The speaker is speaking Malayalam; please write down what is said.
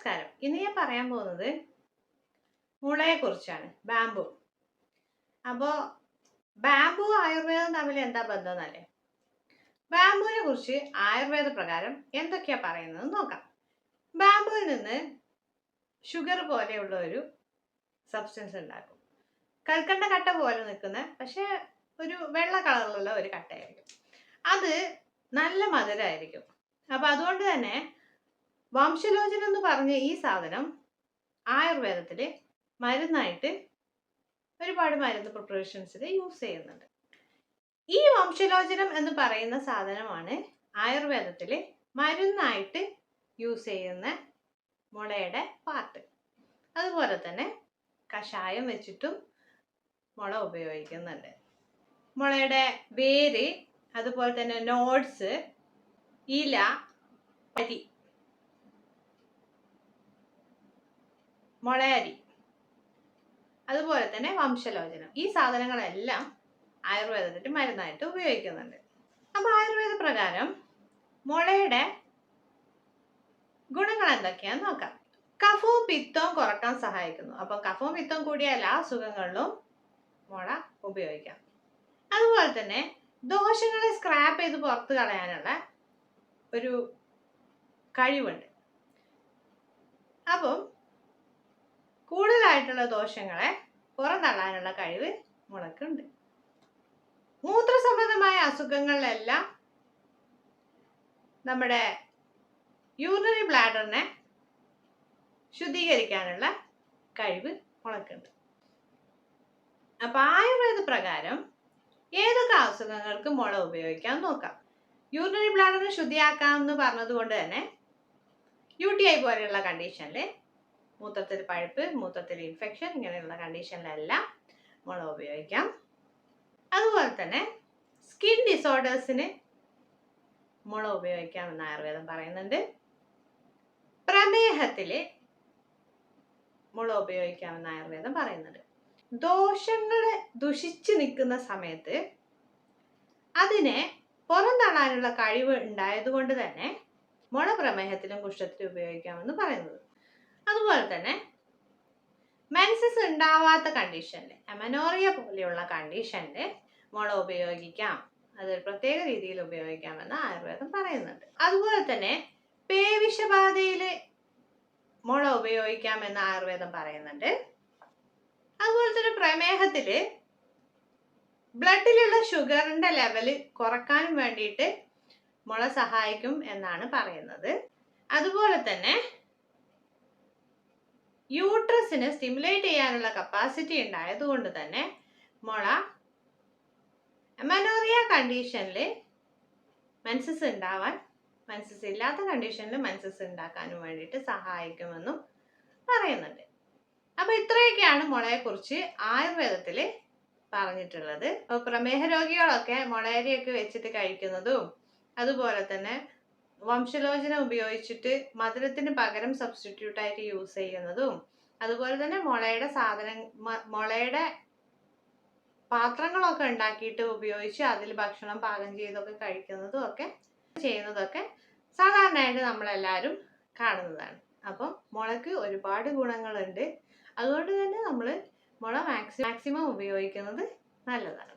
നമസ്കാരം. ഇന്ന് ഞാൻ പറയാൻ പോകുന്നത് മുളയെ കുറിച്ചാണ് ബാമ്പു അപ്പോൾ ബാമ്പു ആയുർവേദം തമ്മിൽ എന്താ ബന്ധം എന്നല്ലേ ബാമ്പുവിനെ കുറിച്ച് ആയുർവേദ പ്രകാരം എന്തൊക്കെയാ പറയുന്നത് നോക്കാം. ബാമ്പുവിൽ നിന്ന് ഷുഗർ പോലെയുള്ള ഒരു സബ്സ്റ്റൻസ് ഉണ്ടാക്കും. കൽക്കണ്ട കട്ട പോലെ നിൽക്കുന്ന പക്ഷെ ഒരു വെള്ള കളറിലുള്ള ഒരു കട്ടയായിരിക്കും. അത് നല്ല മധുരമായിരിക്കും. അപ്പൊ അതുകൊണ്ട് തന്നെ വംശലോചനം എന്ന് പറഞ്ഞ ഈ സാധനം ആയുർവേദത്തിൽ മരുന്നായിട്ട് ഒരുപാട് മരുന്ന് പ്രിപ്പറേഷൻസിൽ യൂസ് ചെയ്യുന്നുണ്ട്. ഈ വംശലോചനം എന്ന് പറയുന്ന സാധനമാണ് ആയുർവേദത്തിൽ മരുന്നായിട്ട് യൂസ് ചെയ്യുന്ന മുളയുടെ പാർട്ട് അതുപോലെ തന്നെ കഷായം വെച്ചിട്ടും മുള ഉപയോഗിക്കുന്നുണ്ട്. മുളയുടെ വേര് അതുപോലെ തന്നെ നോട്ട്സ് ഇല അരി മുളയരി അതുപോലെ തന്നെ വംശലോചനം. ഈ സാധനങ്ങളെല്ലാം ആയുർവേദത്തിൽ മരുന്നായിട്ട് ഉപയോഗിക്കുന്നുണ്ട്. അപ്പൊ ആയുർവേദ പ്രകാരം മുളയുടെ ഗുണങ്ങൾ എന്തൊക്കെയാന്ന് നോക്കാം. കഫവും പിത്തവും കുറയ്ക്കാൻ സഹായിക്കുന്നു. അപ്പൊ കഫവും പിത്തവും കൂടിയ എല്ലാ അസുഖങ്ങളിലും മുള ഉപയോഗിക്കാം. അതുപോലെ തന്നെ ദോഷങ്ങളെ സ്ക്രാപ്പ് ചെയ്ത് പുറത്ത് കളയാനുള്ള ഒരു കഴിവുണ്ട്. അപ്പം കൂടുതലായിട്ടുള്ള ദോഷങ്ങളെ പുറന്തള്ളാനുള്ള കഴിവ് മുളക്കുണ്ട്. മൂത്രസംബന്ധമായ അസുഖങ്ങളിലെല്ലാം നമ്മുടെ യൂറിനറി ബ്ലാഡറിനെ ശുദ്ധീകരിക്കാനുള്ള കഴിവ് മുളക്കുണ്ട്. അപ്പൊ ആയുർവേദ പ്രകാരം ഏതൊക്കെ അസുഖങ്ങൾക്ക് മുള ഉപയോഗിക്കാൻ നോക്കാം. യൂറിനറി ബ്ലാഡറിനെ ശുദ്ധിയാക്കാം എന്ന് പറഞ്ഞതുകൊണ്ട് തന്നെ യു ടി ഐ പോലെയുള്ള കണ്ടീഷനിൽ മൂത്രത്തിൽ പഴുപ്പ് മൂത്രത്തിൽ ഇൻഫെക്ഷൻ ഇങ്ങനെയുള്ള കണ്ടീഷനിലെല്ലാം മുളക് ഉപയോഗിക്കാം. അതുപോലെ തന്നെ സ്കിൻ ഡിസോർഡേഴ്സിന് മുളക് ഉപയോഗിക്കാമെന്ന് ആയുർവേദം പറയുന്നുണ്ട്. പ്രമേഹത്തിൽ മുളക് ഉപയോഗിക്കാമെന്ന് ആയുർവേദം പറയുന്നുണ്ട്. ദോഷങ്ങൾ ദുഷിച്ചു നിൽക്കുന്ന സമയത്ത് അതിനെ പുറന്തള്ളാനുള്ള കഴിവ് ഉണ്ടായതുകൊണ്ട് തന്നെ മുള പ്രമേഹത്തിലും കുഷ്ഠത്തിലും ഉപയോഗിക്കാമെന്ന് പറയുന്നത്. അതുപോലെ തന്നെ മെൻസസ് ഉണ്ടാവാത്ത കണ്ടീഷനിൽ അമനോറിയ പോലെയുള്ള കണ്ടീഷനിൽ മുള ഉപയോഗിക്കാം. അത് പ്രത്യേക രീതിയിൽ ഉപയോഗിക്കാമെന്ന് ആയുർവേദം പറയുന്നുണ്ട്. അതുപോലെ തന്നെ പേവിഷബാധയിൽ മുള ഉപയോഗിക്കാമെന്ന് ആയുർവേദം പറയുന്നുണ്ട്. അതുപോലെ തന്നെ പ്രമേഹത്തിൽ ബ്ലഡിലുള്ള ഷുഗറിന്റെ ലെവൽ കുറക്കാനും വേണ്ടിയിട്ട് മുള സഹായിക്കും എന്നാണ് പറയുന്നത്. അതുപോലെ തന്നെ യൂട്രസിന് സ്റ്റിമുലേറ്റ് ചെയ്യാനുള്ള കപ്പാസിറ്റി ഉണ്ടായതുകൊണ്ട് തന്നെ മുള മനോറിയ കണ്ടീഷനിൽ മെൻസസ് ഉണ്ടാവാൻ മെൻസസ് ഇല്ലാത്ത കണ്ടീഷനിൽ മെൻസസ് ഉണ്ടാക്കാനും വേണ്ടിയിട്ട് സഹായിക്കുമെന്നും പറയുന്നുണ്ട്. അപ്പോൾ ഇത്രയൊക്കെയാണ് മുളയെക്കുറിച്ച് ആയുർവേദത്തിൽ പറഞ്ഞിട്ടുള്ളത്. അപ്പോൾ പ്രമേഹ രോഗികളൊക്കെ മുളയരിയൊക്കെ വെച്ചിട്ട് കഴിക്കുന്നതും അതുപോലെ തന്നെ വംശലോചനം ഉപയോഗിച്ചിട്ട് മധുരത്തിന് പകരം സബ്സ്റ്റിറ്റ്യൂട്ട് ആയിട്ട് യൂസ് ചെയ്യുന്നതും അതുപോലെ തന്നെ മുളയുടെ സാധനം മുളയുടെ പാത്രങ്ങളൊക്കെ ഉണ്ടാക്കിയിട്ട് ഉപയോഗിച്ച് അതിൽ ഭക്ഷണം പാകം ചെയ്തൊക്കെ കഴിക്കുന്നതും ഒക്കെ ചെയ്യുന്നതൊക്കെ സാധാരണയായിട്ട് നമ്മളെല്ലാവരും കാണുന്നതാണ്. അപ്പം മുളക്ക് ഒരുപാട് ഗുണങ്ങളുണ്ട്. അതുകൊണ്ട് തന്നെ നമ്മൾ മുള മാക്സി മാക്സിമം ഉപയോഗിക്കുന്നത് നല്ലതാണ്.